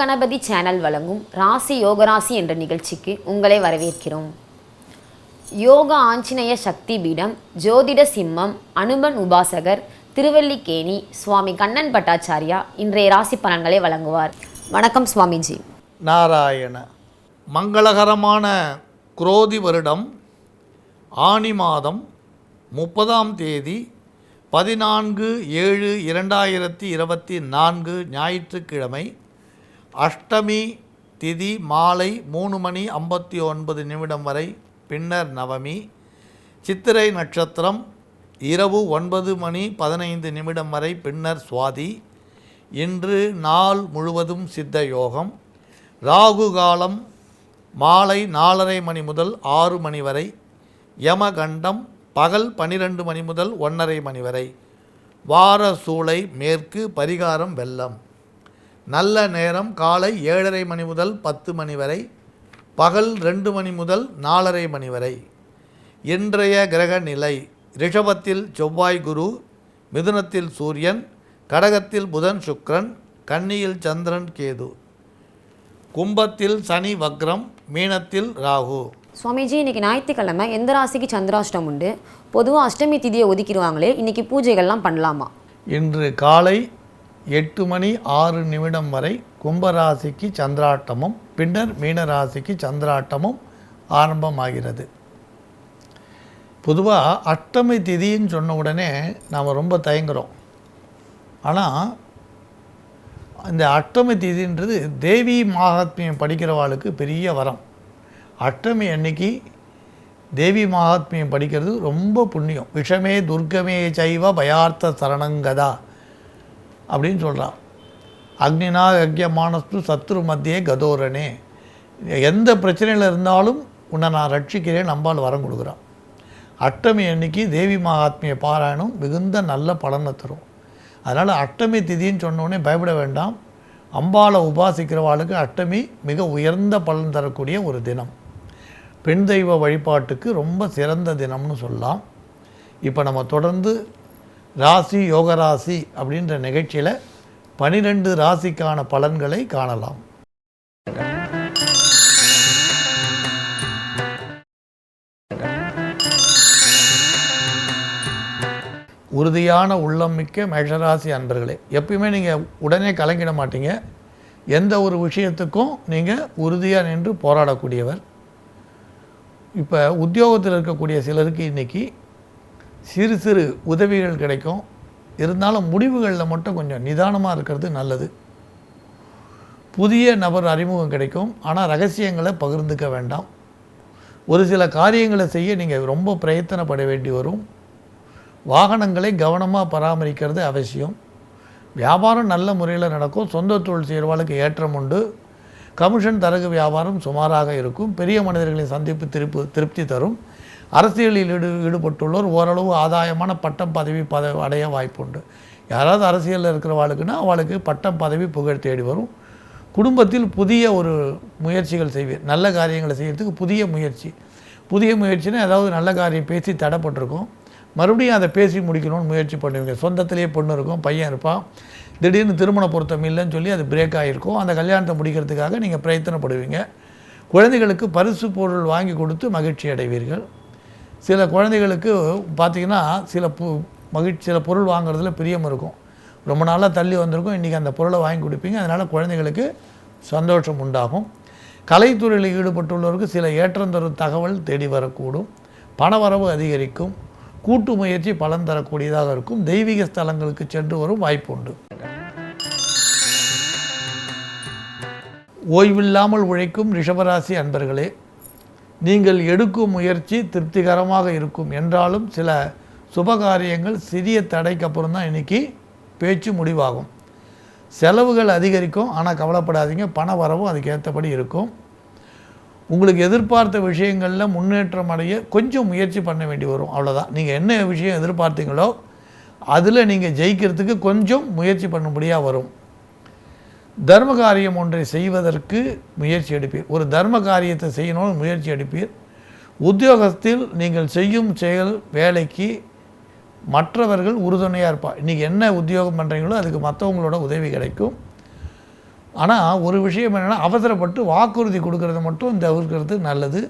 Ganapathi channel வழங்கும் ராசி யோகராசி என்ற நிகழ்ச்சிக்கு உங்களை வரவேற்கிறோம். யோக ஆஞ்சநேய சக்தி பீடம் ஜோதிட சிம்மம் அனுமன் உபாசகர் திருவல்லிக்கேணி சுவாமி கண்ணன் பட்டாச்சாரியா இன்றைய ராசி பலன்களை வழங்குவார். வணக்கம் சுவாமிஜி. நாராயண. மங்களகரமான குரோதி வருடம் ஆனி மாதம் முப்பதாம் தேதி பதினான்கு ஏழு இரண்டாயிரத்தி இருபத்தி நான்கு ஞாயிற்றுக்கிழமை அஷ்டமி திதி மாலை மூணு மணி ஐம்பத்தி ஒன்பது நிமிடம் வரை பின்னர் நவமி. சித்திரை நட்சத்திரம் இரவு ஒன்பது மணி பதினைந்து நிமிடம் வரை பின்னர் சுவாதி. இன்று நாள் முழுவதும் சித்த யோகம். ராகு காலம் மாலை நாலரை மணி முதல் ஆறு மணி வரை யமகண்டம் பகல் பனிரெண்டு மணி முதல் ஒன்றரை மணி வரை. வார சூளை மேற்கு பரிகாரம் வெள்ளம். நல்ல நேரம் காலை ஏழரை மணி முதல் பத்து மணி வரை பகல் ரெண்டு மணி முதல் நாலரை மணி வரை. இன்றைய கிரக நிலை ரிஷபத்தில் செவ்வாய் குரு மிதுனத்தில் சூரியன் கடகத்தில் புதன் சுக்கிரன் கன்னியில் சந்திரன் கேது. கும்பத்தில் சனி வக்ரம் மீனத்தில் ராகு. சுவாமிஜி இன்னைக்கு ஞாயிற்றுக்கிழமை எந்த ராசிக்கு சந்திராஷ்டம் உண்டு? பொதுவாக அஷ்டமி திதியை ஒதுக்கிடுவாங்களே இன்னைக்கு பூஜைகள்லாம் பண்ணலாமா? இன்று காலை எட்டு மணி ஆறு நிமிடம் வரை கும்பராசிக்கு சந்திராட்டமும் பின்னர் மீனராசிக்கு சந்திராட்டமும் ஆரம்பமாகிறது. பொதுவாக அஷ்டமி திதின்னு சொன்ன உடனே நாம் ரொம்ப தயங்குறோம். ஆனால் இந்த அஷ்டமி திதின்றது தேவி மகாத்மியம் படிக்கிறவாளுக்கு பெரிய வரம். அஷ்டமி அன்னைக்கு தேவி மகாத்மியம் படிக்கிறது ரொம்ப புண்ணியம். விஷமே துர்கமே சைவ பயார்த்த சரணங்கதா. அப்படின்னு சொல்கிறான் அக்னினா யக்யமானஸ்து சத்ரு மத்தியே கதோரனே எந்த பிரச்சனையில் இருந்தாலும் உன்னை நான் ரட்சிக்கிறேன் நம்பால் வரம் கொடுக்குறான். அஷ்டமி அன்னைக்கு தேவி மகாத்மிய பாராயணம் மிகுந்த நல்ல பலனை தரும். அதனால் அஷ்டமி திதின்னு சொன்னோடனே பயப்பட வேண்டாம். அம்பாளை உபாசிக்கிறவாளுக்கு அஷ்டமி மிக உயர்ந்த பலன் தரக்கூடிய ஒரு தினம். பெண் தெய்வ வழிபாட்டுக்கு ரொம்ப சிறந்த தினம்னு சொல்லலாம். இப்போ நம்ம தொடர்ந்து ராசி யோகராசி அப்படின்ற நிகழ்ச்சியில் பனிரெண்டு ராசிக்கான பலன்களை காணலாம். உறுதியான உள்ளம் மிக்க மேஷராசி அன்பர்களே எப்பயுமே நீங்கள் உடனே கலங்கிட மாட்டீங்க. எந்த ஒரு விஷயத்துக்கும் நீங்கள் உறுதியாக நின்று போராடக்கூடியவர். இப்போ உத்தியோகத்தில் இருக்கக்கூடிய சிலருக்கு இன்றைக்கி சிறு சிறு உதவிகள் கிடைக்கும். இருந்தாலும் முடிவுகளில் மட்டும் கொஞ்சம் நிதானமாக இருக்கிறது நல்லது. புதிய நபர் அறிமுகம் கிடைக்கும். ஆனால் ரகசியங்களை பகிர்ந்துக்க வேண்டாம். ஒரு சில காரியங்களை செய்ய நீங்கள் ரொம்ப பிரயத்தனப்பட வேண்டி வரும். வாகனங்களை கவனமாக பராமரிக்கிறது அவசியம். வியாபாரம் நல்ல முறையில் நடக்கும். சொந்த தொழில் செய்கிறவாளுக்கு ஏற்றம் உண்டு. கமிஷன் தரகு வியாபாரம் சுமாராக இருக்கும். பெரிய மனிதர்களின் சந்திப்பு திருப்பு திருப்தி தரும். அரசியலில் ஈடு ஈடுபட்டுள்ளோர் ஓரளவு ஆதாயமான பட்டம் பதவி பத அடைய வாய்ப்புண்டு. யாராவது அரசியலில் இருக்கிறவாளுக்குன்னா அவளுக்கு பட்டம் பதவி புகழ் தேடி வரும். குடும்பத்தில் புதிய ஒரு முயற்சிகள் செய்வீர் நல்ல காரியங்களை செய்கிறதுக்கு புதிய முயற்சி. புதிய முயற்சினா ஏதாவது நல்ல காரியம் பேசி தடைப்பட்டிருக்கும். மறுபடியும் அதை பேசி முடிக்கணும்னு முயற்சி பண்ணுவீங்க. சொந்தத்திலேயே பொண்ணு இருக்கும் பையன் இருப்பான். திடீர்னு திருமண பொருத்தம் இல்லைன்னு சொல்லி அது பிரேக் ஆகிருக்கும் அந்த கல்யாணத்தை முடிக்கிறதுக்காக நீங்கள் பிரயத்தனப்படுவீங்க. குழந்தைகளுக்கு பரிசு பொருள் வாங்கி கொடுத்து மகிழ்ச்சி அடைவீர்கள். சில குழந்தைகளுக்கு பார்த்திங்கன்னா சில பு மகிழ்ச்சி சில பொருள் வாங்குறதுல பிரியம் இருக்கும். ரொம்ப நாளாக தள்ளி வந்திருக்கும். இன்றைக்கி அந்த பொருளை வாங்கி கொடுப்பீங்க. அதனால் குழந்தைகளுக்கு சந்தோஷம் உண்டாகும். கலைத்துறையில் ஈடுபட்டுள்ளவருக்கு சில ஏற்றம் தரும் தகவல் தேடி வரக்கூடும். பணவரவு அதிகரிக்கும். கூட்டு முயற்சி பலன் தரக்கூடியதாக இருக்கும். தெய்வீக ஸ்தலங்களுக்கு சென்று வரும் வாய்ப்பு உண்டு. ஓய்வில்லாமல் உழைக்கும் ரிஷபராசி அன்பர்களே நீங்கள் எடுக்கும் முயற்சி திருப்திகரமாக இருக்கும். என்றாலும் சில சுபகாரியங்கள் சிறிய தடைக்கு அப்புறம் தான் இன்றைக்கி பேச்சு முடிவாகும். செலவுகள் அதிகரிக்கும் ஆனால் கவலைப்படாதீங்க பண வரவும் அதுக்கேற்றபடி இருக்கும். உங்களுக்கு எதிர்பார்த்த விஷயங்களில் முன்னேற்றம் அடைய கொஞ்சம் முயற்சி பண்ண வேண்டி வரும். அவ்வளோதான் நீங்கள் என்ன விஷயம் எதிர்பார்த்தீங்களோ அதில் நீங்கள் ஜெயிக்கிறதுக்கு கொஞ்சம் முயற்சி பண்ணும்படியாக வரும். தர்ம காரியம் ஒன்றை செய்வதற்கு முயற்சி எடுப்பீர். ஒரு தர்ம காரியத்தை செய்யணும்னு முயற்சி எடுப்பீர். உத்தியோகத்தில் நீங்கள் செய்யும் செயல் வேலைக்கு மற்றவர்கள் உறுதுணையாக இருப்பார் இன்றைக்கி என்ன உத்தியோகம் பண்ணுறீங்களோ அதுக்கு மற்றவங்களோட உதவி கிடைக்கும். ஆனால் ஒரு விஷயம் என்னென்னா அவசரப்பட்டு வாக்குறுதி கொடுக்கறத மட்டும் தவிர்க்கிறது நல்லது.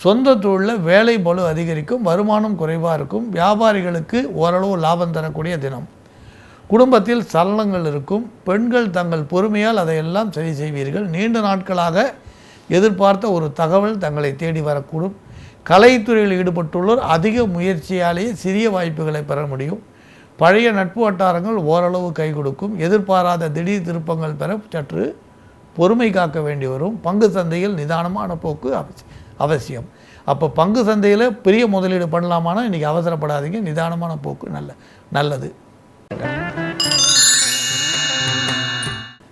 சொந்த தொழிலில் வேலை பலு அதிகரிக்கும் வருமானம் குறைவாக இருக்கும். வியாபாரிகளுக்கு ஓரளவு லாபம் தரக்கூடிய தினம். குடும்பத்தில் சலனங்கள் இருக்கும். பெண்கள் தங்கள் பொறுமையால் அதையெல்லாம் சரி செய்வீர்கள். நீண்ட நாட்களாக எதிர்பார்த்த ஒரு தகவல் தங்களை தேடி வரக்கூடும். கலைத்துறையில் ஈடுபட்டுள்ளோர் அதிக முயற்சியாலேயே சிறிய வாய்ப்புகளை பெற முடியும். பழைய நட்பு வட்டாரங்கள் ஓரளவு கை கொடுக்கும். எதிர்பாராத திடீர் திருப்பங்கள் பெற சற்று பொறுமை காக்க வேண்டி வரும். பங்கு சந்தையில் நிதானமான போக்கு அவசியம். அப்போ பங்கு சந்தையில் பெரிய முதலீடு பண்ணலாமானா இன்றைக்கி அவசரப்படாதீங்க. நிதானமான போக்கு நல்ல நல்லது.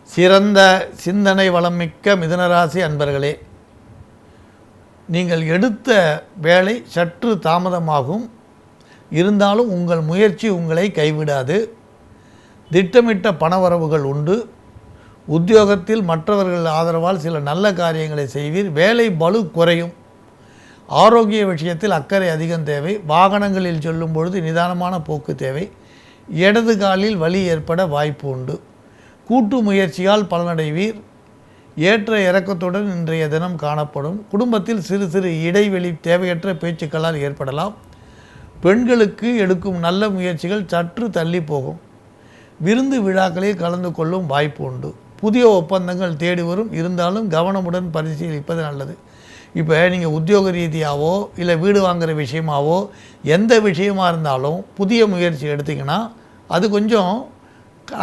சிறந்த சிந்தனை வளம் மிக்க மிதனராசி அன்பர்களே நீங்கள் எடுத்த வேலை சற்று தாமதமாகும். இருந்தாலும் உங்கள் முயற்சி உங்களை கைவிடாது. திட்டமிட்ட பணவரவுகள் உண்டு. உத்தியோகத்தில் மற்றவர்கள் ஆதரவால் சில நல்ல காரியங்களை செய்வீர். வேலை பலு குறையும். ஆரோக்கிய விஷயத்தில் அக்கறை அதிகம் தேவை. வாகனங்களில் செல்லும் பொழுது நிதானமான போக்கு தேவை. இடது காலில் வலி ஏற்பட வாய்ப்பு உண்டு. கூட்டு முயற்சியால் பலனடைவீர். ஏற்ற இறக்கத்துடன் இன்றைய தினம் காணப்படும். குடும்பத்தில் சிறு சிறு இடைவெளி தேவையற்ற பேச்சுக்களால் ஏற்படலாம். பெண்களுக்கு எடுக்கும் நல்ல முயற்சிகள் சற்று தள்ளி போகும். விருந்து விழாக்களில் கலந்து கொள்ளும் வாய்ப்பு உண்டு. புதிய ஒப்பந்தங்கள் தேடி வரும். இருந்தாலும் கவனமுடன் பரிசீலிப்பது நல்லது. இப்போ நீங்கள் உத்தியோக ரீதியாகவோ இல்லை வீடு வாங்குகிற விஷயமாவோ எந்த விஷயமா இருந்தாலும் புதிய முயற்சி எடுத்தீங்கன்னா அது கொஞ்சம்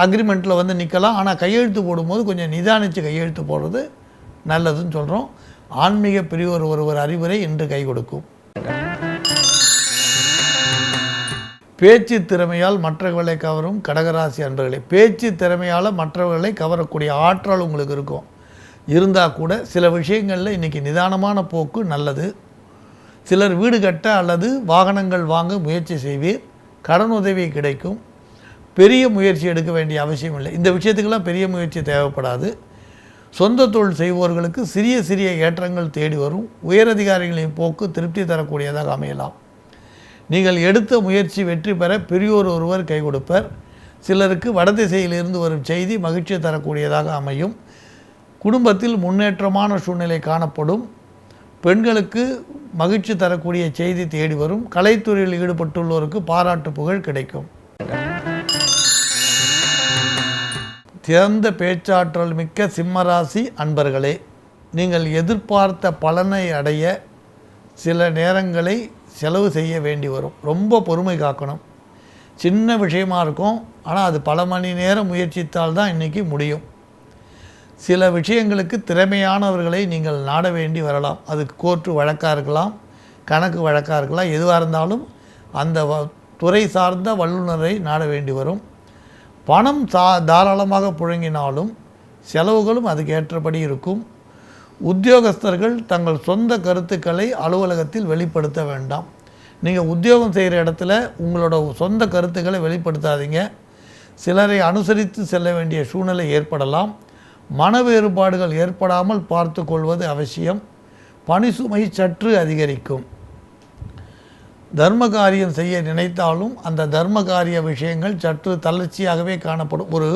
அக்ரிமெண்ட்டில் வந்து நிற்கலாம் ஆனால் கையெழுத்து போடும்போது கொஞ்சம் நிதானித்து கையெழுத்து போடுறது நல்லதுன்னு சொல்கிறோம் ஆன்மீக பிரிவர் ஒருவர் அறிவுரை இன்று கை கொடுக்கும். பேச்சு திறமையால் மற்றவர்களை கவரும் கடகராசி அன்பர்களே பேச்சு திறமையால் மற்றவர்களை கவரக்கூடிய ஆற்றல் உங்களுக்கு இருக்கும். இருந்தால் கூட சில விஷயங்களில் இன்றைக்கி நிதானமான போக்கு நல்லது. சிலர் வீடு கட்ட அல்லது வாகனங்கள் வாங்க முயற்சி செய்வீர். கடன் உதவி கிடைக்கும். பெரிய முயற்சி எடுக்க வேண்டிய அவசியம் இல்லை. இந்த விஷயத்துக்கெல்லாம் பெரிய முயற்சி தேவைப்படாது. சொந்த தொழில் செய்வோர்களுக்கு சிறிய சிறிய ஏற்றங்கள் தேடி வரும். உயரதிகாரிகளின் போக்கு திருப்தி தரக்கூடியதாக அமையலாம். நீங்கள் எடுத்த முயற்சி வெற்றி பெற பெரியோர் ஒருவர் கை கொடுப்பர். சிலருக்கு வடதிசையிலிருந்து வரும் செய்தி மகிழ்ச்சி தரக்கூடியதாக அமையும். குடும்பத்தில் முன்னேற்றமான சூழ்நிலை காணப்படும். பெண்களுக்கு மகிழ்ச்சி தரக்கூடிய செய்தி தேடி வரும். கலைத்துறையில் ஈடுபட்டுள்ளோருக்கு பாராட்டு புகழ் கிடைக்கும். சிறந்த பேச்சாற்றல் மிக்க சிம்மராசி அன்பர்களே நீங்கள் எதிர்பார்த்த பலனை அடைய சில நேரங்களை செலவு செய்ய வேண்டி வரும். ரொம்ப பொறுமை காக்கணும். சின்ன விஷயமா இருக்கும் ஆனால் அது பல மணி நேரம் முயற்சித்தால் தான் இன்றைக்கி முடியும். சில விஷயங்களுக்கு திறமையானவர்களை நீங்கள் நாட வேண்டி வரலாம். அது கோர்ட்டு வழக்காக இருக்கலாம் கணக்கு வழக்காக இருக்கலாம் எதுவாக இருந்தாலும் அந்த வ- துறை சார்ந்த வல்லுநரை நாட வேண்டி வரும். பணம் தா தாராளமாக புழங்கினாலும் செலவுகளும் அதுக்கு ஏற்றபடி இருக்கும். உத்தியோகஸ்தர்கள் தங்கள் சொந்த கருத்துக்களை அலுவலகத்தில் வெளிப்படுத்த வேண்டாம். நீங்கள் உத்தியோகம் செய்கிற இடத்துல உங்களோட சொந்த கருத்துக்களை வெளிப்படுத்தாதீங்க. சிலரை அனுசரித்து செல்ல வேண்டிய சூழ்நிலை ஏற்படலாம். மன வேறுபாடுகள் ஏற்படாமல் பார்த்து கொள்வது அவசியம். பணி சுமை சற்று அதிகரிக்கும். தர்ம காரியம் செய்ய நினைத்தாலும் அந்த தர்ம காரிய விஷயங்கள் சற்று தளர்ச்சியாகவே காணப்படும். ஒரு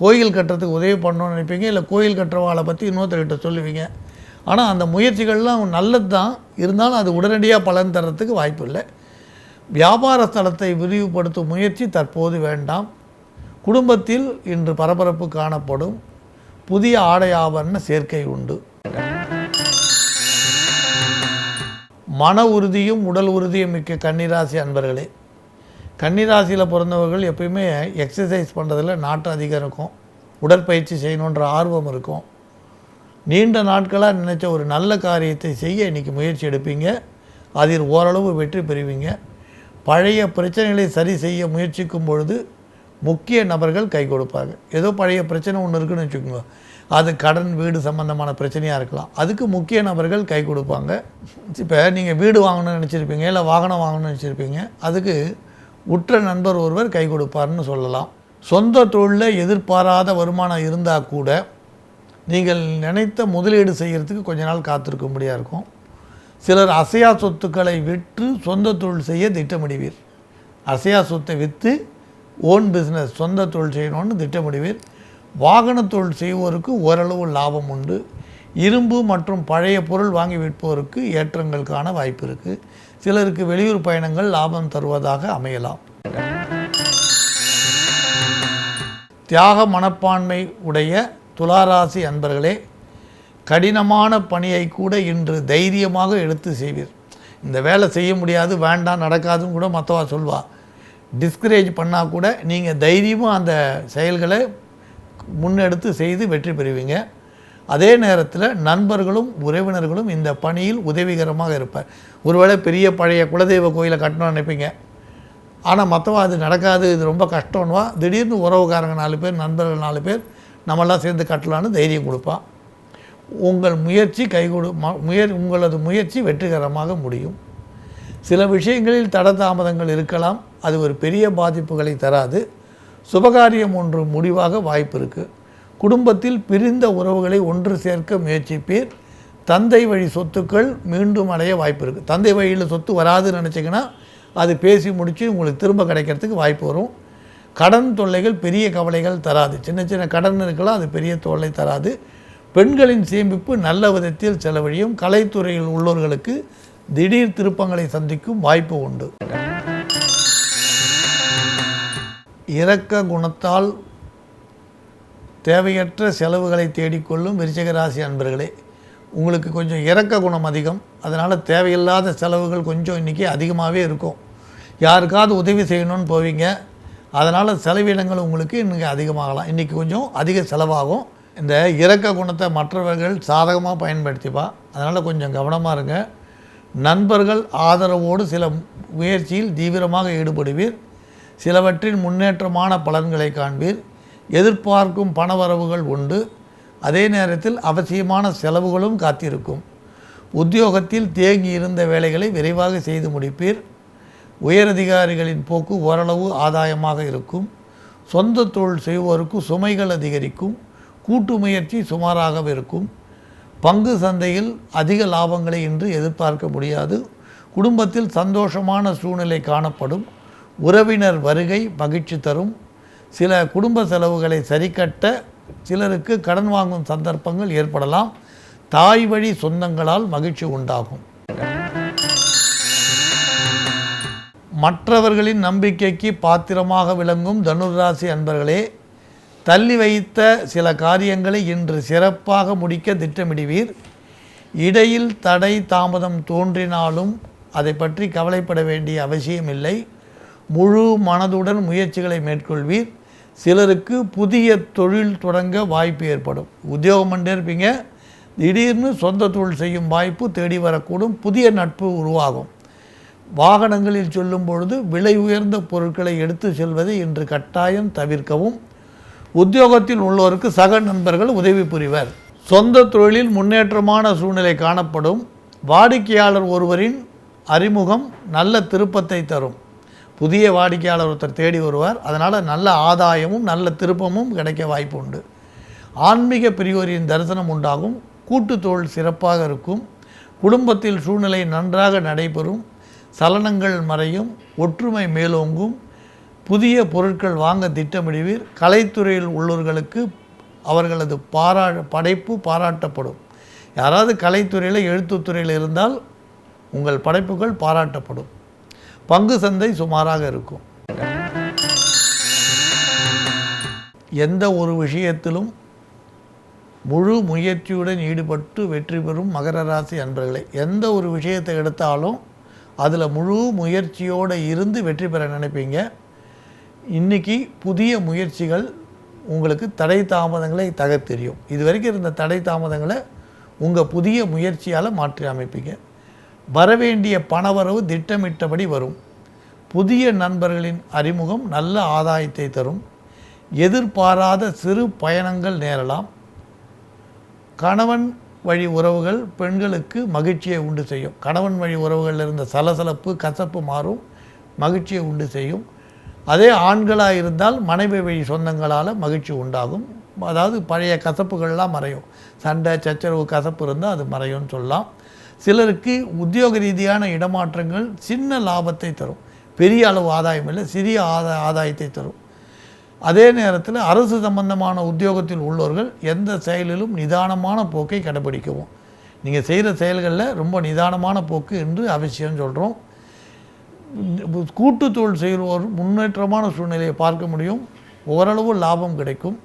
கோயில் கட்டுறதுக்கு உதவி பண்ணணும்னு நினைப்பீங்க இல்லை கோயில் கட்டுறவாளை பற்றி இன்னொருத்தர்கிட்ட சொல்லுவீங்க. ஆனால் அந்த முயற்சிகள்லாம் நல்லது தான் இருந்தாலும் அது உடனடியாக பலன் தர்றதுக்கு வாய்ப்பு இல்லை. வியாபார ஸ்தலத்தை விரிவுபடுத்தும் முயற்சி தற்போது வேண்டாம். குடும்பத்தில் இன்று பரபரப்பு காணப்படும். புதிய ஆடை ஆபரண சேர்க்கை உண்டு. மன உறுதியும் உடல் உறுதியும் மிக்க கன்னிராசி அன்பர்களே. கன்னிராசியில் பிறந்தவர்கள் எப்பயுமே எக்ஸசைஸ் பண்ணுறதுல நாட்டம் அதிகம் இருக்கும். உடற்பயிற்சி செய்யணுன்ற ஆர்வம் இருக்கும். நீண்ட நாட்களாக நினச்ச ஒரு நல்ல காரியத்தை செய்ய இன்றைக்கி முயற்சி எடுப்பீங்க. அதில் ஓரளவு வெற்றி பெறுவீங்க. பழைய பிரச்சனைகளை சரி செய்ய முயற்சிக்கும் பொழுது முக்கிய நபர்கள் கை கொடுப்பாங்க. ஏதோ பழைய பிரச்சனை ஒன்று இருக்குன்னு வச்சுக்கோங்க. அது கடன் வீடு சம்மந்தமான பிரச்சனையாக இருக்கலாம். அதுக்கு முக்கிய நபர்கள் கை கொடுப்பாங்க. இப்போ நீங்கள் வீடு வாங்கணும்னு நினச்சிருப்பீங்க இல்லை வாகனம் வாங்கணும்னு நினச்சிருப்பீங்க அதுக்கு உற்ற நண்பர் ஒருவர் கை கொடுப்பார்னு சொல்லலாம். சொந்த தொழிலில் எதிர்பாராத வருமானம் இருந்தால் கூட நீங்கள் நினைத்த முதலீடு செய்கிறதுக்கு கொஞ்ச நாள் காத்திருக்கும்படியாக இருக்கும். சிலர் அசையா சொத்துக்களை விற்று சொந்த தொழில் செய்ய திட்டமிடுவீர். அசையா சொத்தை விற்று ஓன் பிஸ்னஸ் சொந்த தொழில் செய்யணும்னு திட்டமிடுவீர். வாகன தொழில் செய்வோருக்கு ஓரளவு லாபம் உண்டு. இரும்பு மற்றும் பழைய பொருள் வாங்கி விற்போருக்கு ஏற்றங்களுக்கான வாய்ப்பு இருக்குது சிலருக்கு வெளியூர் பயணங்கள் லாபம் தருவதாக அமையலாம். தியாக மனப்பான்மை உடைய துளாராசி அன்பர்களே கடினமான பணியை கூட இன்று தைரியமாக எடுத்து செய்வீர். இந்த வேலை செய்ய முடியாது வேண்டாம் நடக்காதுன்னு கூட மற்றவா சொல்வா. டிஸ்கரேஜ் பண்ணால் கூட நீங்கள் தைரியமாக அந்த செயல்களை முன்னெடுத்து செய்து வெற்றி பெறுவீங்க. அதே நேரத்தில் நண்பர்களும் உறவினர்களும் இந்த பணியில் உதவிகரமாக இருப்பார். ஒருவேளை பெரிய பழைய குலதெய்வ கோயிலை கட்டணும்னு நினைப்பீங்க. ஆனால் மற்றவா அது நடக்காது இது ரொம்ப கஷ்டம்னுவா திடீர்னு உறவுக்காரங்க நாலு பேர் நண்பர்கள் நாலு பேர் நம்மெல்லாம் சேர்ந்து கட்டலான்னு தைரியம் கொடுப்பான் உங்கள் முயற்சி கைகொடு முயற் உங்களது முயற்சி வெற்றிகரமாக முடியும். சில விஷயங்களில் தட தாமதங்கள் இருக்கலாம் அது ஒரு பெரிய பாதிப்புகளை தராது. சுபகாரியம் ஒன்று முடிவாக வாய்ப்பு இருக்குது குடும்பத்தில் பிரிந்த உறவுகளை ஒன்று சேர்க்க முயற்சிப்பீர். தந்தை வழி சொத்துக்கள் மீண்டும் அடைய வாய்ப்பு இருக்குது தந்தை வழியில் சொத்து வராதுன்னு நினச்சிங்கன்னா அது பேசி முடித்து உங்களுக்கு திரும்ப கிடைக்கிறதுக்கு வாய்ப்பு வரும். கடன் தொல்லைகள் பெரிய கவலைகள் தராது. சின்ன சின்ன கடன் இருக்கலாம் அது பெரிய தொல்லை தராது. பெண்களின் சேமிப்பு நல்ல விதத்தில் செலவழியும். கலைத்துறையில் உள்ளவர்களுக்கு திடீர் திருப்பங்களை சந்திக்கும் வாய்ப்பு உண்டு. இரக்க குணத்தால் தேவையற்ற செலவுகளை தேடிக்கொள்ளும் விருச்சகராசி அன்பர்களே உங்களுக்கு கொஞ்சம் இறக்க குணம் அதிகம். அதனால் தேவையில்லாத செலவுகள் கொஞ்சம் இன்றைக்கி அதிகமாகவே இருக்கும். யாருக்காவது உதவி செய்யணும்னு போவீங்க. அதனால் செலவினங்கள் உங்களுக்கு இன்றைக்கி அதிகமாகலாம். இன்றைக்கி கொஞ்சம் அதிக செலவாகும். இந்த இறக்க குணத்தை மற்றவர்கள் சாதகமாக பயன்படுத்திப்பா அதனால் கொஞ்சம் கவனமாக இருங்க. நண்பர்கள் ஆதரவோடு சில முயற்சியில் தீவிரமாக ஈடுபடுவீர். சிலவற்றின் முன்னேற்றமான பலன்களை காண்பீர். எதிர்பார்க்கும் பணவரவுகள் உண்டு. அதே நேரத்தில் அவசியமான செலவுகளும் காத்திருக்கும். உத்தியோகத்தில் தேங்கி இருந்த வேலைகளை விரைவாக செய்து முடிப்பீர். உயரதிகாரிகளின் போக்கு ஓரளவு ஆதாயமாக இருக்கும். சொந்த தொழில் செய்வோருக்கு சுமைகள் அதிகரிக்கும். கூட்டு முயற்சி சுமாராக இருக்கும். பங்கு சந்தையில் அதிக லாபங்களை இன்று எதிர்பார்க்க முடியாது. குடும்பத்தில் சந்தோஷமான சூழ்நிலை காணப்படும். உறவினர் வருகை மகிழ்ச்சி தரும். சில குடும்ப செலவுகளை சரிக்கட்ட சிலருக்கு கடன் வாங்கும் சந்தர்ப்பங்கள் ஏற்படலாம். தாய் வழி சொந்தங்களால் மகிழ்ச்சி உண்டாகும். மற்றவர்களின் நம்பிக்கைக்கு பாத்திரமாக விளங்கும் தனுராசி அன்பர்களே தள்ளி வைத்த சில காரியங்களை இன்று சிறப்பாக முடிக்க திட்டமிடுவீர். இடையில் தடை தாமதம் தோன்றினாலும் அதை பற்றி கவலைப்பட வேண்டிய அவசியமில்லை. முழு மனதுடன் முயற்சிகளை மேற்கொள்வீர். சிலருக்கு புதிய தொழில் தொடங்க வாய்ப்பு ஏற்படும். உத்தியோகம் பண்ணிட்டே இருப்பீங்க. திடீர்னு சொந்த தொழில் செய்யும் வாய்ப்பு தேடி வரக்கூடும். புதிய நட்பு உருவாகும். வாகனங்களில் செல்லும் பொழுது விலை உயர்ந்த பொருட்களை எடுத்து செல்வதை இன்று கட்டாயம் தவிர்க்கவும். உத்தியோகத்தில் உள்ளோருக்கு சக நண்பர்கள் உதவி புரிவர். சொந்த தொழிலில் முன்னேற்றமான சூழ்நிலை காணப்படும். வாடிக்கையாளர் ஒருவரின் அறிமுகம் நல்ல திருப்பத்தை தரும். புதிய வாடிக்கையாளர் ஒருத்தர் தேடி வருவார். அதனால் நல்ல ஆதாயமும் நல்ல திருப்பமும் கிடைக்க வாய்ப்பு உண்டு ஆன்மீக பெரியோரின் தரிசனம் உண்டாகும். கூட்டுத்தோல் சிறப்பாக இருக்கும். குடும்பத்தில் சூழ்நிலை நன்றாக நடைபெறும். சலனங்கள் மறையும். ஒற்றுமை மேலோங்கும். புதிய பொருட்கள் வாங்க திட்டமிடுவீர். கலைத்துறையில் உள்ளவர்களுக்கு அவர்களது பாரா படைப்பு பாராட்டப்படும். யாராவது கலைத்துறையில் எழுத்துத்துறையில் இருந்தால் உங்கள் படைப்புகள் பாராட்டப்படும். பங்கு சந்தை சுமாராக இருக்கும். எந்த ஒரு விஷயத்திலும் முழு முயற்சியுடன் ஈடுபட்டு வெற்றி பெறும் மகர ராசி அன்பர்களே எந்த ஒரு விஷயத்தை எடுத்தாலும் அதில் முழு முயற்சியோடு இருந்து வெற்றி பெற நினைப்பீங்க. இன்றைக்கி புதிய முயற்சிகள் உங்களுக்கு தடை தாமதங்களை தகர்த்தெரியும் இது வரைக்கும் இருந்த தடை தாமதங்களை உங்கள் புதிய முயற்சியால் மாற்றி அமைப்பீங்க. வரவேண்டிய பணவரவு திட்டமிட்டபடி வரும். புதிய நண்பர்களின் அறிமுகம் நல்ல ஆதாயத்தை தரும். எதிர்பாராத சிறு பயணங்கள் நேரலாம். கணவன் வழி உறவுகள் பெண்களுக்கு மகிழ்ச்சியை உண்டு செய்யும். கணவன் வழி உறவுகளில் இருந்த சலசலப்பு கசப்பு மாறும். மகிழ்ச்சியை உண்டு செய்யும். அதே ஆண்களாக இருந்தால் மனைவி வழி சொந்தங்களால் மகிழ்ச்சி உண்டாகும். அதாவது பழைய கசப்புகள்லாம் மறையும். சண்டை சச்சரவு கசப்பு இருந்தால் அது மறையும்னு சொல்லலாம். சிலருக்கு உத்தியோக ரீதியான இடமாற்றங்கள் சின்ன லாபத்தை தரும். பெரிய அளவு ஆதாயம் இல்லை சிறிய ஆதா ஆதாயத்தை தரும். அதே நேரத்தில் அரசு சம்பந்தமான உத்தியோகத்தில் உள்ளவர்கள் எந்த செயலிலும் நிதானமான போக்கை கடைபிடிக்கவும். நீங்கள் செய்கிற செயல்களில் ரொம்ப நிதானமான போக்கு என்று அவசியம் சொல்கிறோம் கூட்டு தொழில் செய்கிறவர் முன்னேற்றமான சூழ்நிலையை பார்க்க முடியும். ஓரளவு லாபம் கிடைக்கும்.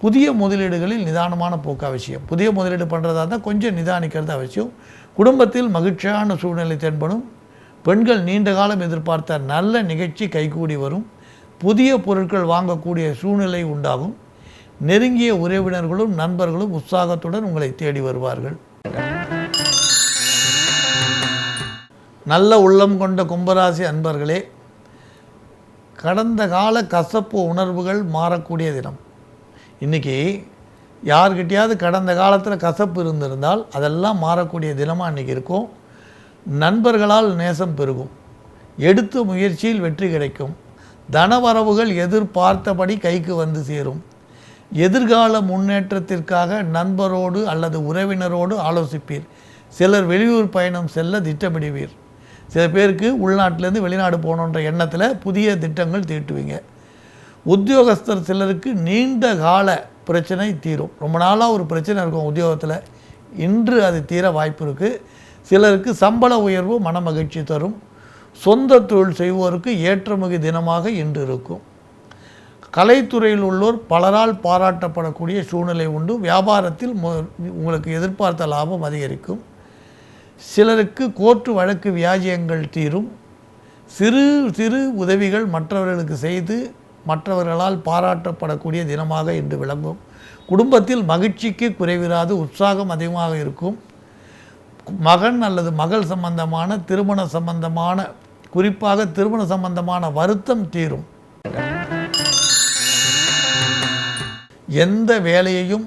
புதிய முதலீடுகளில் நிதானமான போக்கு அவசியம். புதிய முதலீடு பண்ணுறதா இருந்தால் கொஞ்சம் நிதானிக்கிறது அவசியம். குடும்பத்தில் மகிழ்ச்சியான சூழ்நிலை தென்படும். பெண்கள் நீண்ட காலம் எதிர்பார்த்த நல்ல நிகழ்ச்சி கைகூடி வரும். புதிய பொருட்கள் வாங்கக்கூடிய சூழ்நிலை உண்டாகும். நெருங்கிய உறவினர்களும் நண்பர்களும் உற்சாகத்துடன் உங்களை தேடி வருவார்கள். நல்ல உள்ளம் கொண்ட கும்பராசி அன்பர்களே கடந்த கால கசப்பு உணர்வுகள் மாறக்கூடிய தினம். இன்றைக்கி யார்கிட்டையாவது கடந்த காலத்தில் கசப்பு இருந்திருந்தால் அதெல்லாம் மாறக்கூடிய தினமாக இன்றைக்கி இருக்கும். நண்பர்களால் நேசம் பெருகும். எடுத்த முயற்சியில் வெற்றி கிடைக்கும். தனவரவுகள் எதிர்பார்த்தபடி கைக்கு வந்து சேரும். எதிர்கால முன்னேற்றத்திற்காக நண்பரோடு அல்லது உறவினரோடு ஆலோசிப்பீர். சிலர் வெளியூர் பயணம் செல்ல திட்டமிடுவீர். சில பேருக்கு உள்நாட்டிலேருந்து வெளிநாடு போகணுன்ற எண்ணத்தில் புதிய திட்டங்கள் தீட்டுவீங்க. உத்தியோகஸ்தர் சிலருக்கு நீண்ட கால பிரச்சனை தீரும். ரொம்ப நாளாக ஒரு பிரச்சனை இருக்கும் உத்தியோகத்தில். இன்று அது தீர வாய்ப்பு இருக்குது சிலருக்கு சம்பள உயர்வு மன மகிழ்ச்சி தரும். சொந்த தொழில் செய்வோருக்கு ஏற்றமிகு தினமாக இன்று இருக்கும். கலைத்துறையில் உள்ளோர் பலரால் பாராட்டப்படக்கூடிய சூழ்நிலை உண்டு. வியாபாரத்தில் மு- உங்களுக்கு எதிர்பார்த்த லாபம் அதிகரிக்கும். சிலருக்கு கோர்ட்டு வழக்கு வியாஜியங்கள் தீரும். சிறு சிறு உதவிகள் மற்றவர்களுக்கு செய்து மற்றவர்களால் பாராட்டப்படக்கூடிய தினமாக இன்று விளங்கும். குடும்பத்தில் மகிழ்ச்சிக்கு குறைவிராது உற்சாகம் அதிகமாக இருக்கும். மகன் அல்லது மகள் சம்பந்தமான திருமண சம்பந்தமான குறிப்பாக திருமண சம்பந்தமான வருத்தம் தீரும். எந்த வேலையையும்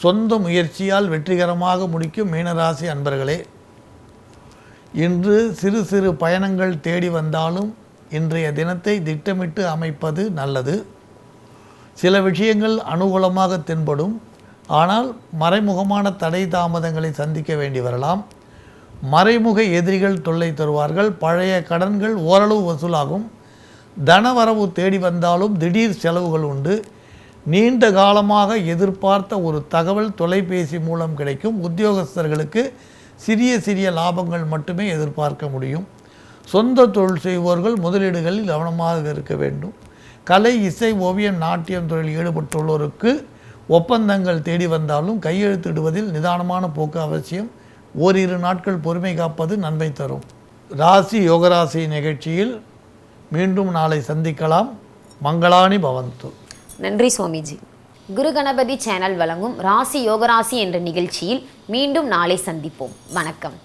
சொந்த முயற்சியால் வெற்றிகரமாக முடிக்கும் மீனராசி அன்பர்களே இன்று சிறு சிறு பயணங்கள் தேடி வந்தாலும் இன்றைய தினத்தை திட்டமிட்டு அமைப்பது நல்லது. சில விஷயங்கள் அனுகூலமாக தென்படும். ஆனால் மறைமுகமான தடை தாமதங்களை சந்திக்க வேண்டி வரலாம். மறைமுக எதிரிகள் தொல்லை தருவார்கள். பழைய கடன்கள் ஓரளவு வசூலாகும். தனவரவு தேடி வந்தாலும் திடீர் செலவுகள் உண்டு. நீண்ட காலமாக எதிர்பார்த்த ஒரு தகவல் தொலைபேசி மூலம் கிடைக்கும். உத்தியோகஸ்தர்களுக்கு சிறிய சிறிய லாபங்கள் மட்டுமே எதிர்பார்க்க முடியும். சொந்த தொழில் செய்வோர்கள் முதலீடுகளில் கவனமாக இருக்க வேண்டும். கலை இசை ஓவியம் நாட்டியம் தொழில் ஈடுபட்டுள்ளோருக்கு ஒப்பந்தங்கள் தேடி வந்தாலும் கையெழுத்திடுவதில் நிதானமான போக்கு அவசியம். ஓரிரு நாட்கள் பொறுமை காப்பது நன்மை தரும். ராசி யோகராசி நிகழ்ச்சியில் மீண்டும் நாளை சந்திக்கலாம். மங்களாணி பவந்து. நன்றி சுவாமிஜி. குரு கணபதி சேனல் வழங்கும் ராசி யோகராசி என்ற நிகழ்ச்சியில் மீண்டும் நாளை சந்திப்போம். வணக்கம்.